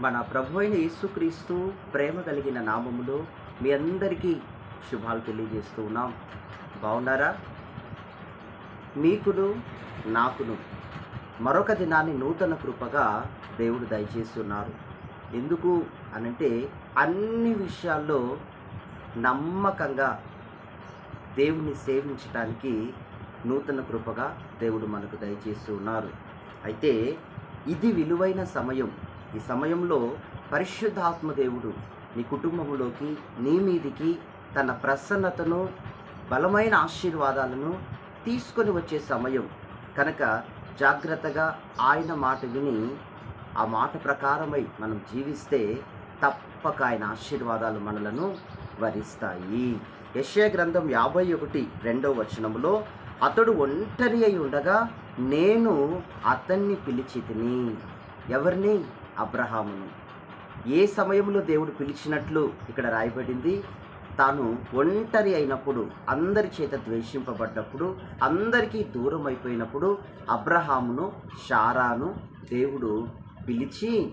మన ప్రభు అయిన యేసుక్రీస్తు ప్రేమ కలిగిన నామములో మీ అందరికీ శుభాలు తెలియజేస్తూ ఉన్నాం. బాగున్నారా? మీకును నాకును మరొక దినాన్ని నూతన కృపగా దేవుడు దయచేస్తున్నారు. ఎందుకు అనంటే అన్ని విషయాల్లో నమ్మకంగా దేవుని సేవించడానికి నూతన కృపగా దేవుడు మనకు దయచేస్తూ ఉన్నారు. అయితే ఇది విలువైన సమయం. ఈ సమయంలో పరిశుద్ధాత్మ దేవుడు నీ కుటుంబంలోకి నీ మీదికి తన ప్రసన్నతను బలమైన ఆశీర్వాదాలను తీసుకొని వచ్చే సమయం. కనుక జాగ్రత్తగా ఆయన మాట విని ఆ మాట ప్రకారమై మనం జీవిస్తే తప్పక ఆయన ఆశీర్వాదాలు మనలను వరిస్తాయి. యశ్యా గ్రంథం యాభై ఒకటి రెండవ వచనములో అతడు ఒంటరి అయి ఉండగా నేను అతన్ని పిలిచి తిని ఎవరిని అబ్రహామును. ఏ సమయంలో దేవుడు పిలిచినట్లు ఇక్కడ రాయబడింది? తాను ఒంటరి అయినప్పుడు అందరి చేత ద్వేషింపబడ్డప్పుడు అందరికీ దూరం అయిపోయినప్పుడు అబ్రహామును షారాను దేవుడు పిలిచి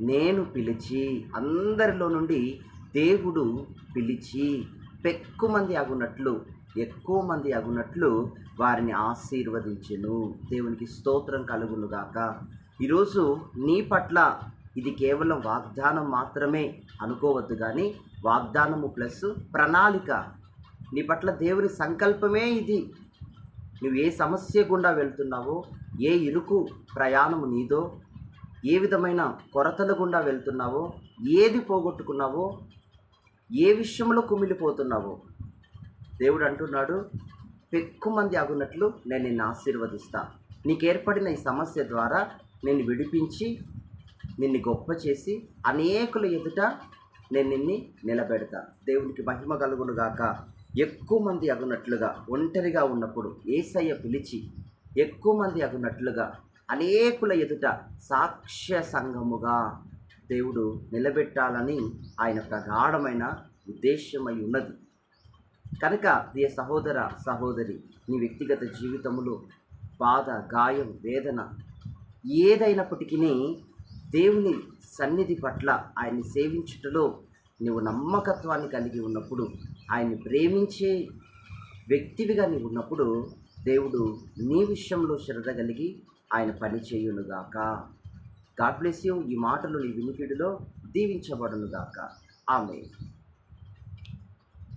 నేను పిలిచి అందరిలో నుండి దేవుడు పిలిచి పెక్కు మంది అగునట్లు ఎక్కువ మంది అగునట్లు వారిని ఆశీర్వదించెను. దేవునికి స్తోత్రం కలుగునుగాక. ఈరోజు నీ పట్ల ఇది కేవలం వాగ్దానం మాత్రమే అనుకోవద్దు కానీ వాగ్దానము ప్లస్ ప్రణాళిక. నీ పట్ల దేవుని సంకల్పమే ఇది. నువ్వు ఏ సమస్య గుండా వెళ్తున్నావో ఏ ఇరుకు ప్రయాణము నీదో ఏ విధమైన కొరతల గుండా వెళ్తున్నావో ఏది పోగొట్టుకున్నావో ఏ విషయంలో కుమిలిపోతున్నావో. దేవుడు అంటున్నాడు ఎక్కువ మంది అగునట్లు నేను నిన్ను ఆశీర్వదిస్తా. నీకు ఏర్పడిన ఈ సమస్య ద్వారా నిన్ను విడిపించి నిన్ను గొప్ప చేసి అనేకుల ఎదుట నేను నిన్ను నిలబెడతా. దేవునికి మహిమ కలుగును గాక. ఎక్కువ మంది అగునట్లుగా ఒంటరిగా ఉన్నప్పుడు ఏసయ్య పిలిచి ఎక్కువ మంది అగునట్లుగా అనేకుల ఎదుట సాక్ష్య సంఘముగా దేవుడు నిలబెట్టాలని ఆయన ప్రగాఢమైన ఉద్దేశమై ఉన్నది. కనుక ప్రియ సహోదర సహోదరి నీ వ్యక్తిగత జీవితంలో బాధ గాయం వేదన ఏదైనప్పటికీ దేవుని సన్నిధి పట్ల ఆయన్ని సేవించుటలో నువ్వు నమ్మకత్వాన్ని కలిగి ఉన్నప్పుడు ఆయన్ని ప్రేమించే వ్యక్తివిగా నీవు ఉన్నప్పుడు దేవుడు నీ విషయంలో శ్రద్ధ కలిగి ఆయన పని చేయునుగాక. God bless you. ఈ మాటలు నీ వినికిడిలో దీవించబడునుగాక. ఆమె